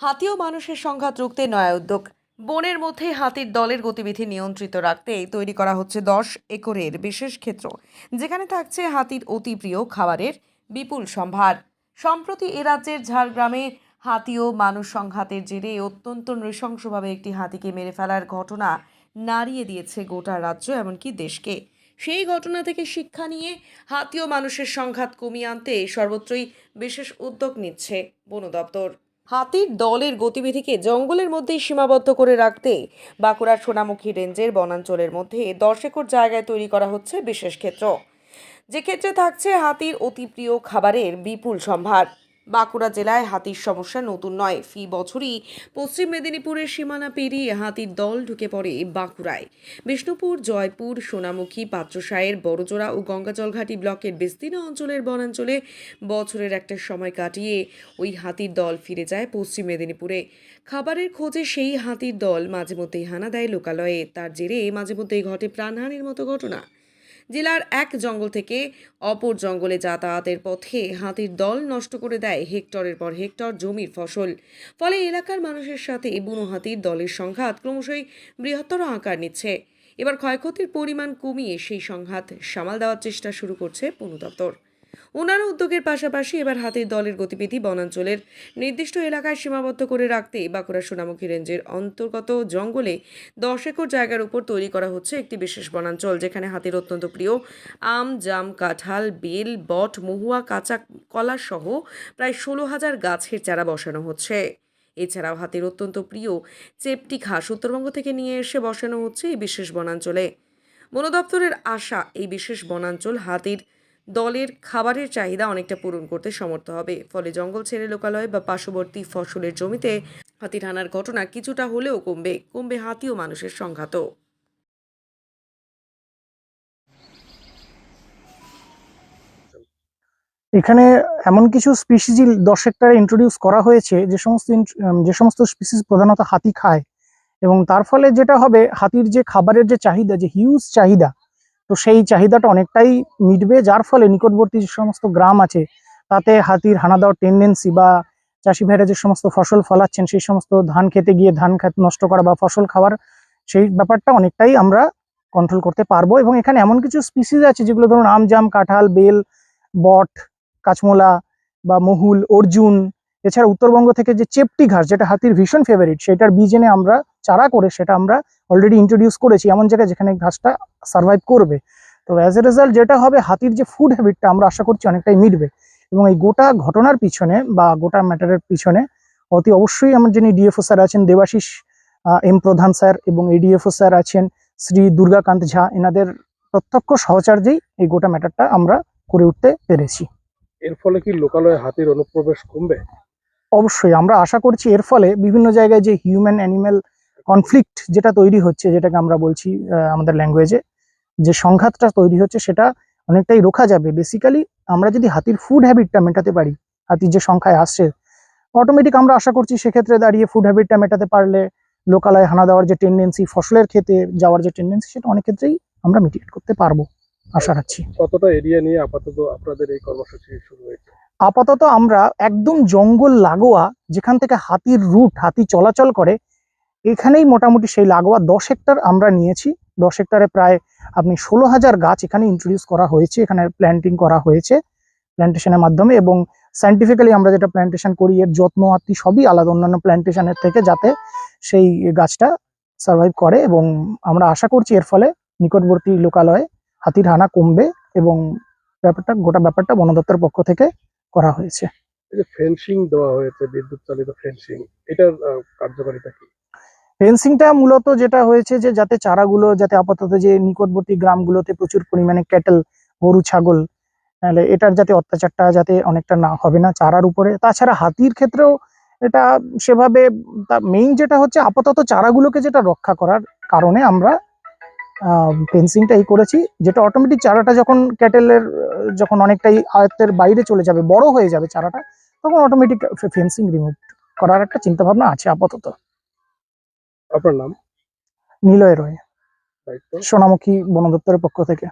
হাতি ও মানুষের সংঘাত রুখতে নয়া উদ্যোগ। বনের মধ্যে হাতির দলের গতিবিধি নিয়ন্ত্রিত রাখতে তৈরি করা হচ্ছে দশ একরের বিশেষ ক্ষেত্র, যেখানে থাকছে হাতির অতি প্রিয় খাবারের বিপুল সম্ভার। সম্প্রতি এ রাজ্যের ঝাড়গ্রামে হাতি ও মানুষ সংঘাতের জেরে অত্যন্ত নৃশংসভাবে একটি হাতিকে মেরে ফেলার ঘটনা নাড়িয়ে দিয়েছে গোটা রাজ্য, এমনকি দেশকে। সেই ঘটনা থেকে শিক্ষা নিয়ে হাতি ও মানুষের সংঘাত কমিয়ে আনতে সর্বত্রই বিশেষ উদ্যোগ নিচ্ছে বন দপ্তর। হাতির দলের গতিবিধিকে জঙ্গলের মধ্যেই সীমাবদ্ধ করে রাখতে বাঁকুড়ার সোনামুখী রেঞ্জের বনাঞ্চলের মধ্যে দশ একর জায়গায় তৈরি করা হচ্ছে বিশেষ ক্ষেত্র। যে ক্ষেত্রে থাকছে হাতির অতি প্রিয় খাবারের বিপুল সম্ভার। বাঁকুড়া জেলায় হাতির সমস্যা নতুন নয়। ফি বছরই পশ্চিম মেদিনীপুরের সীমানা পেরিয়ে হাতির দল ঢুকে পড়ে বাঁকুড়ায়। বিষ্ণুপুর, জয়পুর, সোনামুখী পাত্রসায়ের বড়জোড়া ও গঙ্গাজলঘাটি ব্লকের বিস্তীর্ণ অঞ্চলের বনাঞ্চলে বছরের একটা সময় কাটিয়ে ওই হাতির দল ফিরে যায় পশ্চিম মেদিনীপুরে। খাবারের খোঁজে সেই হাতির দল মাঝে মধ্যেই হানা দেয় লোকালয়ে। তার জেরে মাঝে মধ্যেই ঘটে প্রাণহানির মতো ঘটনা। জেলার এক জঙ্গল থেকে অপর জঙ্গলে যাতায়াতের পথে হাতির দল নষ্ট করে দেয় হেক্টরের পর হেক্টর জমির ফসল। ফলে এলাকার মানুষের সাথে বুনো হাতির দলের সংঘাত ক্রমশই বৃহত্তর আকার নিচ্ছে। এবার ক্ষয়ক্ষতির পরিমাণ কমিয়ে সেই সংঘাত সামাল দেওয়ার চেষ্টা শুরু করছে বন দপ্তর। অন্যান্য উদ্যোগের পাশাপাশি এবার হাতির দলের গতিবিধি বনাঞ্চলের নির্দিষ্ট এলাকায় সীমাবদ্ধ করে রাখতে বাঁকুড়া সোনামুখী রেঞ্জের অন্তর্গত জঙ্গলে দশ একর জায়গার উপর তৈরি করা হচ্ছে একটি বিশেষ বনাঞ্চল, যেখানে হাতির অত্যন্ত প্রিয় আম, জাম, কাঁঠাল, বেল, বট, মহুয়া, কাঁচা কলা সহ প্রায় ষোলো হাজার গাছের চারা বসানো হচ্ছে। এছাড়াও হাতির অত্যন্ত প্রিয় চেপটি ঘাস উত্তরবঙ্গ থেকে নিয়ে এসে বসানো হচ্ছে এই বিশেষ বনাঞ্চলে। বন দপ্তরের আশা, এই বিশেষ বনাঞ্চল হাতির দলের খাবারের চাহিদা অনেকটা পূরণ করতে সমর্থ হবে। ফলে জঙ্গল ছেড়ে লোকালয় বা পার্শ্ববর্তী ফসলের জমিতে হাতি হানার ঘটনা কিছুটা হলেও কমবে। কমবে হাতি ও মানুষের সংঘাতও। এখানে এমন কিছু স্পিসিস দশ হেক্টরে ইন্ট্রোডিউস করা হয়েছে, যে সমস্ত যে সমস্ত স্পিসিস প্রধানত হাতি খায়। এবং তার ফলে যেটা হবে, হাতির যে খাবারের যে চাহিদা, যে হিউজ চাহিদা তো সেই চাহিদাটা অনেকটাই মিটবে, যার ফলে নিকটবর্তী যে সমস্ত গ্রাম আছে, তাতে হাতির হানা দেওয়ার টেন্ডেন্সি বা চাষি ভাইরা যে সমস্ত ফসল ফলাচ্ছেন, সেই সমস্ত ধান খেতে গিয়ে ধান খেত নষ্ট করা বা ফসল খাওয়ার সেই ব্যাপারটা অনেকটাই আমরা কন্ট্রোল করতে পারব। এবং এখানে এমন কিছু স্পিসিস আছে যেগুলো ধরুন আম জাম কাঁঠাল, বেল, বট, কাঁচমোলা বা মহুল, অর্জুন, এছাড়া উত্তরবঙ্গ থেকে যে চেপটি ঘাস, যেটা হাতির ভীষণ ফেভারিট সেটার বীজ এনে আমরা চারা করে সেটা আমরা অলরেডি ইন্ট্রোডিউস করেছি এমন জায়গায় যেখানে ঘাসটা সার্ভাইভ করবে। তো অ্যাজ এ রেজাল্ট যেটা হবে হাতির যে ফুড হ্যাবিটটা আমরা আশা করছি অনেকটাই মিটবে। এবং এই গোটা ঘটনার পিছনে বা গোটা ম্যাটারের পিছনে অতি অবশ্যই আমার যিনি ডিএফও স্যার আছেন দেবাশিস এম প্রধান স্যার এবং এডিএফও স্যার আছেন শ্রী দুর্গাকান্ত ঝা এনাদের প্রত্যক্ষ সহচার্যেই এই গোটা ম্যাটারটা আমরা করে উঠতে পেরেছি। এর ফলে কি লোকালয়ে হাতির অনুপ্রবেশ কমবে? অবশ্যই আমরা আশা করছি এর ফলে বিভিন্ন জায়গায় যে হিউম্যান অ্যানিম্যাল কনফ্লিক্ট যেটা তৈরি হচ্ছে যেটাকে আমরা বলছি আমাদের ল্যাঙ্গুয়েজে যে সংঘাতটা তৈরি হচ্ছে সেটা অনেকটাই রোখা যাবে। বেসিক্যালি আমরা যদি হাতির ফুড হ্যাবিটটা মেটাতে পারি হাতির যে সংখ্যায় আসছে অটোমেটিক আমরা আশা করছি সেক্ষেত্রে দাঁড়িয়ে ফুড হ্যাবিটটা মেটাতে পারলে লোকালয় হানা দেওয়ার যে টেন্ডেন্সি ফসলের ক্ষেতে যাওয়ার যে টেন্ডেন্সি সেটা অনেক ক্ষেত্রেই আমরা মিটিগেট করতে পারব আশা রাখছি। কতটা এরিয়া নিয়ে আপাতত আপনাদের এই কর্মসূচি শুরু হয়েছে? আপাতত আমরা একদম জঙ্গল লাগোয়া যেখান থেকে হাতির রুট হাতি চলাচল করে এখানেই মোটামুটি সেই লাগোয়া দশ হেক্টর আমরা নিয়েছি। দশ হেক্টরে প্রায় আপনি ষোলো হাজার গাছ এখানে ইন্ট্রোডিউস করা হয়েছে, এখানে প্ল্যান্টিং করা হয়েছে প্ল্যান্টেশনের মাধ্যমে এবং সাইন্টিফিক্যালি আমরা যেটা প্ল্যান্টেশন করি, এর যত্ন আত্মি সবই আলাদা অন্যান্য প্ল্যান্টেশনের থেকে যাতে সেই গাছটা সার্ভাইভ করে এবং আমরা আশা করছি এর ফলে নিকটবর্তী লোকালয়ে হাতির হানা কমবে এবং ব্যাপারটা, গোটা ব্যাপারটা বন দপ্তরের পক্ষ থেকে করা হয়েছে। ফেন্সিং দেওয়া হয়েছে বিদ্যুৎ চালিত ফেন্সিং এটার কার্যকারিতা কি? ফেন্সিংটা মূলত যেটা হয়েছে যে যাতে চারাগুলো, যাতে আপাতত যে নিকটবর্তী গ্রামগুলোতে প্রচুর পরিমাণে ক্যাটেল, গরু, ছাগল, তাহলে এটার যাতে অত্যাচারটা যাতে অনেকটা না হবে না চারার উপরে। তাছাড়া হাতির ক্ষেত্রেও এটা সেভাবে তা মেইন যেটা হচ্ছে আপাতত চারাগুলোকে যেটা রক্ষা করার কারণে আমরা ফেন্সিংটা এই করেছি। যেটা অটোমেটিক চারাটা যখন ক্যাটেলের, যখন অনেকটাই আয়ত্তের বাইরে চলে যাবে, বড় হয়ে যাবে চারাটা, তখন অটোমেটিক ফেন্সিং রিমুভ করার একটা চিন্তা ভাবনা আছে আপাতত। আপনার নাম? নিলয় রয়। সোনামুখী বন দপ্তরের পক্ষ থেকে।